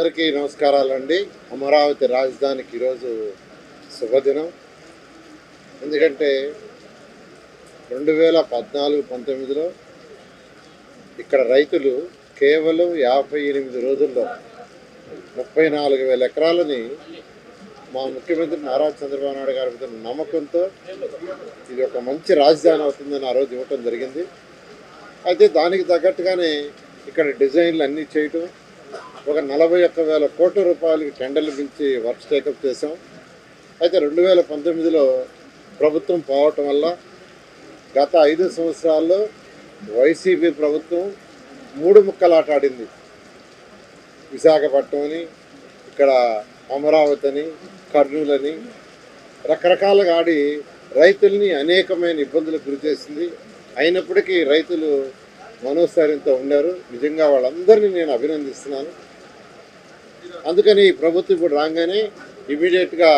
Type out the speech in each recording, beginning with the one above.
అందరికీ నమస్కారాలండి. అమరావతి రాజధానికి ఈరోజు శుభదినం. ఎందుకంటే రెండు వేల పద్నాలుగు పంతొమ్మిదిలో ఇక్కడ రైతులు కేవలం యాభై ఎనిమిది రోజుల్లో ముప్పై నాలుగు వేల ఎకరాలని మా ముఖ్యమంత్రి నారా చంద్రబాబు నాయుడు గారి మీద నమ్మకంతో ఇది ఒక మంచి రాజధాని అవుతుందని ఆ రోజు ఇవ్వటం జరిగింది. అయితే దానికి తగ్గట్టుగానే ఇక్కడ డిజైన్లు అన్నీ చేయటం ఒక నలభై ఒక్క వేల కోట్ల రూపాయలకి టెండర్లు పిలిచి వర్క్స్ టేకప్ చేసాం అయితే రెండు వేల పంతొమ్మిదిలో ప్రభుత్వం పోవటం వల్ల గత ఐదు సంవత్సరాల్లో వైసీపీ ప్రభుత్వం మూడు ముక్కలాట ఆడింది. విశాఖపట్నం అని ఇక్కడ అమరావతి అని కర్నూలు అని రకరకాలుగా ఆడి రైతుల్ని అనేకమైన ఇబ్బందులకు గురి చేసింది. అయినప్పటికీ రైతులు మనోస్థైర్యంతో ఉన్నారు. నిజంగా వాళ్ళందరినీ నేను అభినందిస్తున్నాను. అందుకని ఈ ప్రభుత్వం ఇప్పుడు రాగానే ఇమీడియట్గా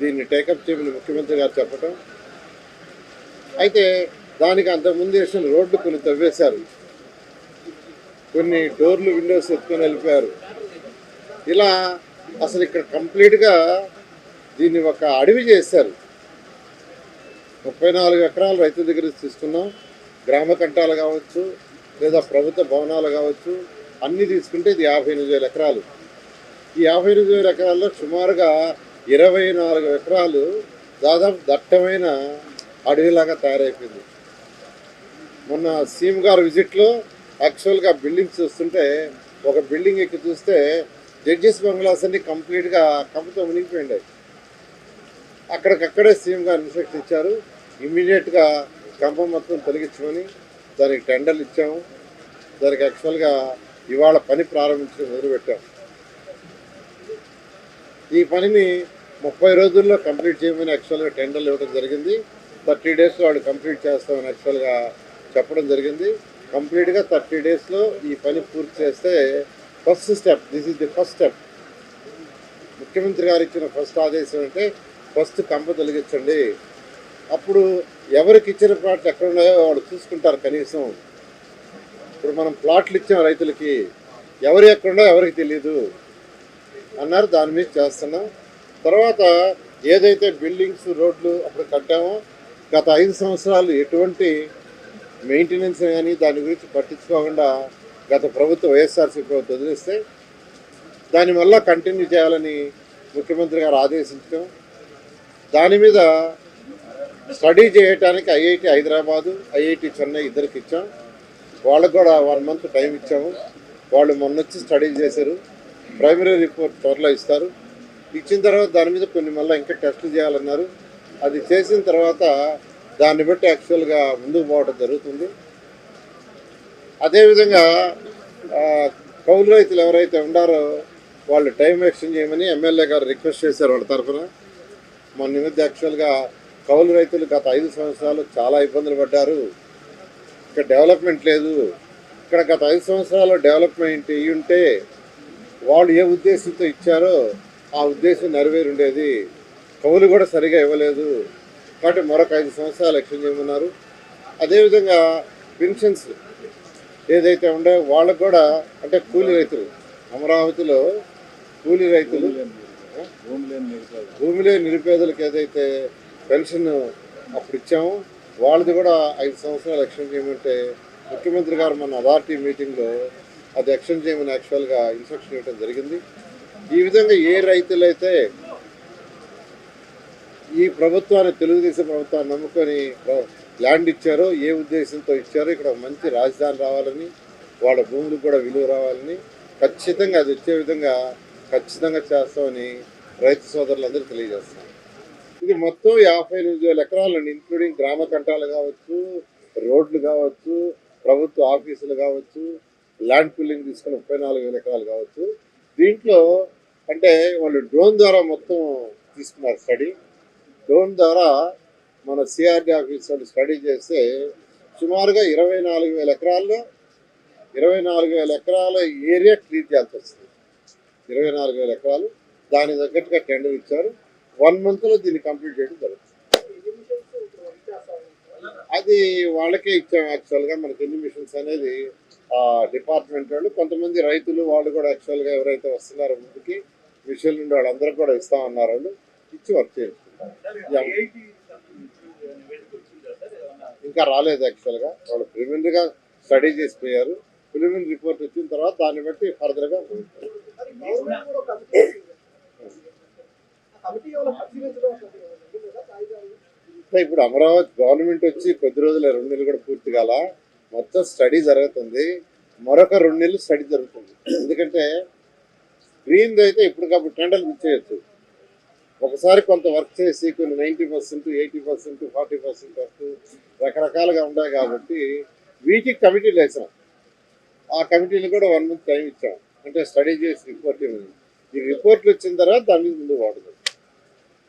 దీన్ని టేకప్ చేయమని ముఖ్యమంత్రి గారు చెప్పటం. అయితే దానికి అంతకుముందు వేసిన రోడ్లు కొన్ని తవ్వేశారు. కొన్ని డోర్లు విండోస్ ఎత్తుకొని వెళ్ళిపోయారు. ఇలా అసలు ఇక్కడ కంప్లీట్గా దీన్ని ఒక అడవి చేశారు. ముప్పై నాలుగు ఎకరాలు రైతుల దగ్గర తీసుకున్నాం. గ్రామ కంటాలు కావచ్చు లేదా ప్రభుత్వ భవనాలు కావచ్చు అన్నీ తీసుకుంటే ఇది యాభై ఎనిమిది వేల ఎకరాలు. ఈ యాభై ఎనిమిది వేల ఎకరాల్లో సుమారుగా ఇరవై నాలుగు ఎకరాలు దాదాపు దట్టమైన అడవిలాగా తయారైపోయింది. మొన్న సీఎం గారు విజిట్లో యాక్చువల్గా బిల్డింగ్స్ చూస్తుంటే ఒక బిల్డింగ్ ఎక్కి చూస్తే జడ్జెస్ బంగ్లాస్ అన్ని కంప్లీట్గా కంపతో మునిగిపోయిండాయి అక్కడికక్కడే సీఎం గారు ఇన్స్ట్రక్షన్ ఇచ్చారు. ఇమ్మీడియట్గా కంప మొత్తం తొలగించమని దానికి టెండర్లు ఇచ్చాము. దానికి యాక్చువల్గా ఇవాళ పని ప్రారంభించడం మొదలుపెట్టాం. ఈ పనిని ముప్పై రోజుల్లో కంప్లీట్ చేయమని యాక్చువల్గా టెండర్లు ఇవ్వడం జరిగింది. థర్టీ డేస్లో వాళ్ళు కంప్లీట్ చేస్తామని యాక్చువల్గా చెప్పడం జరిగింది. కంప్లీట్గా థర్టీ డేస్లో ఈ పని పూర్తి చేస్తే first step this is the first step. ముఖ్యమంత్రి గారు ఇచ్చిన ఫస్ట్ ఆదేశం అంటే ఫస్ట్ కంప తొలగించండి. అప్పుడు ఎవరికి ఇచ్చిన ప్లాట్లు ఎక్కడ ఉన్నాయో వాళ్ళు చూసుకుంటారు కనీసం. ఇప్పుడు మనం ప్లాట్లు ఇచ్చాం రైతులకి ఎవరు ఎక్కడుండో ఎవరికి తెలియదు అన్నారు. దాని మీద చేస్తున్నాం. తర్వాత ఏదైతే బిల్డింగ్స్ రోడ్లు అప్పుడు కట్టామో గత ఐదు సంవత్సరాలు ఎటువంటి మెయింటెనెన్స్ కానీ దాని గురించి పట్టించుకోకుండా గత ప్రభుత్వం వైఎస్ఆర్సీ ప్రభుత్వం వదిలేస్తే దాని వల్ల కంటిన్యూ చేయాలని ముఖ్యమంత్రి గారు ఆదేశించడం. దాని మీద స్టడీ చేయడానికి ఐఐటి హైదరాబాదు ఐఐటి చెన్నై ఇద్దరికి ఇచ్చాం. వాళ్ళకు కూడా వన్ మంత్ టైం ఇచ్చాము. వాళ్ళు మొన్న వచ్చి స్టడీ చేశారు. ప్రైమరీ రిపోర్ట్ త్వరలో ఇస్తారు. ఇచ్చిన తర్వాత దాని మీద కొన్ని మళ్ళీ ఇంకా టెస్టులు చేయాలన్నారు. అది చేసిన తర్వాత దాన్ని బట్టి యాక్చువల్గా ముందుకు పోవడం జరుగుతుంది. అదేవిధంగా కౌలు రైతులు ఎవరైతే ఉండారో వాళ్ళు టైం ఎక్స్టెండ్ చేయమని ఎమ్మెల్యే గారు రిక్వెస్ట్ చేశారు వాళ్ళ తరఫున. మొన్న మధ్య యాక్చువల్గా కౌలు రైతులు గత ఐదు సంవత్సరాలు చాలా ఇబ్బందులు పడ్డారు. ఇక్కడ డెవలప్మెంట్ లేదు. ఇక్కడ గత ఐదు సంవత్సరాలు డెవలప్మెంట్ ఇవి ఉంటే వాళ్ళు ఏ ఉద్దేశంతో ఇచ్చారో ఆ ఉద్దేశం నెరవేరు ఉండేది కౌలు కూడా సరిగా ఇవ్వలేదు. కాబట్టి మరొక ఐదు సంవత్సరాలు ఎక్స్టెండ్ చేయమన్నారు. అదేవిధంగా పెన్షన్స్ ఏదైతే ఉండే వాళ్ళకు కూడా అంటే కూలీ రైతులు అమరావతిలో కూలీ రైతులు భూమి లేని నిరుపేదలకు ఏదైతే పెన్షన్ అప్పుడు ఇచ్చాము. వాళ్ళది కూడా ఐదు సంవత్సరాలు ఎక్స్టెండ్ చేయమంటే ముఖ్యమంత్రి గారు మన అథారిటీ మీటింగ్లో అది ఎక్స్టెండ్ చేయమని యాక్చువల్గా ఇన్స్ట్రక్షన్ ఇవ్వడం జరిగింది. ఈ విధంగా ఏ రైతులైతే ఈ ప్రభుత్వాన్ని తెలుగుదేశం ప్రభుత్వాన్ని నమ్ముకొని ల్యాండ్ ఇచ్చారో ఏ ఉద్దేశంతో ఇచ్చారో ఇక్కడ మంచి రాజధాని రావాలని వాళ్ళ భూములకు కూడా విలువ రావాలని ఖచ్చితంగా అది వచ్చే విధంగా ఖచ్చితంగా చేస్తామని రైతు సోదరులందరూ తెలియజేస్తాం ఇది మొత్తం యాభై ఎనిమిది వేల ఎకరాలండి ఇంక్లూడింగ్ గ్రామ కంటాలు కావచ్చు రోడ్లు కావచ్చు ప్రభుత్వ ఆఫీసులు కావచ్చు ల్యాండ్ పుల్లింగ్ తీసుకుని ముప్పై నాలుగు వేల ఎకరాలు కావచ్చు. దీంట్లో అంటే వాళ్ళు డ్రోన్ ద్వారా మొత్తం తీసుకున్నారు స్టడీ. డ్రోన్ ద్వారా మన సిఆర్డి ఆఫీస్ వాళ్ళు స్టడీ చేస్తే సుమారుగా ఇరవై నాలుగు వేల ఎకరాల్లో ఇరవై నాలుగు వేల ఎకరాల ఏరియా క్లీన్ చేయాల్సి వస్తుంది. ఇరవై నాలుగు వేల ఎకరాలు దాని తగ్గట్టుగా టెండర్ ఇచ్చారు. వన్ మంత్లో దీన్ని కంప్లీట్ చేయడం జరుగుతుంది. అది వాళ్ళకే ఇచ్చాం యాక్చువల్గా మనకి ఎన్ని మిషన్స్ అనేది డిపార్ట్మెంట్ వాళ్ళు కొంతమంది రైతులు వాళ్ళు కూడా యాక్చువల్గా ఎవరైతే వస్తున్నారో ముందుకి మిషన్ నుండి వాళ్ళందరూ కూడా ఇస్తా ఉన్నారు వాళ్ళు ఇచ్చి వర్క్ చేస్తున్నారు ఇంకా రాలేదు యాక్చువల్గా వాళ్ళు ప్రిలిమినరీగా స్టడీ చేసిపోయారు. ప్రిలిమినరీ రిపోర్ట్ వచ్చిన తర్వాత దాన్ని బట్టి ఫర్దర్గా ఇప్పుడు అమరావతి గవర్నమెంట్ వచ్చి కొద్ది రోజుల రెండు నెలలు కూడా పూర్తి కాల మొత్తం స్టడీ జరుగుతుంది. మరొక రెండు నెలలు స్టడీ జరుగుతుంది. ఎందుకంటే గ్రీన్ అయితే ఇప్పటికప్పుడు టెండర్లు ఇచ్చేయచ్చు ఒకసారి కొంత వర్క్ చేసి కొన్ని ninety percent eighty percent forty percent వరకు రకరకాలుగా ఉన్నాయి కాబట్టి వీటికి కమిటీలు వేసాం ఆ కమిటీలు కూడా వన్ మంత్ టైం ఇచ్చాం. అంటే స్టడీ చేసి రిపోర్ట్ ఇవ్వండి ఈ రిపోర్ట్లు వచ్చిన తర్వాత దాని మీద ముందు వాడదు.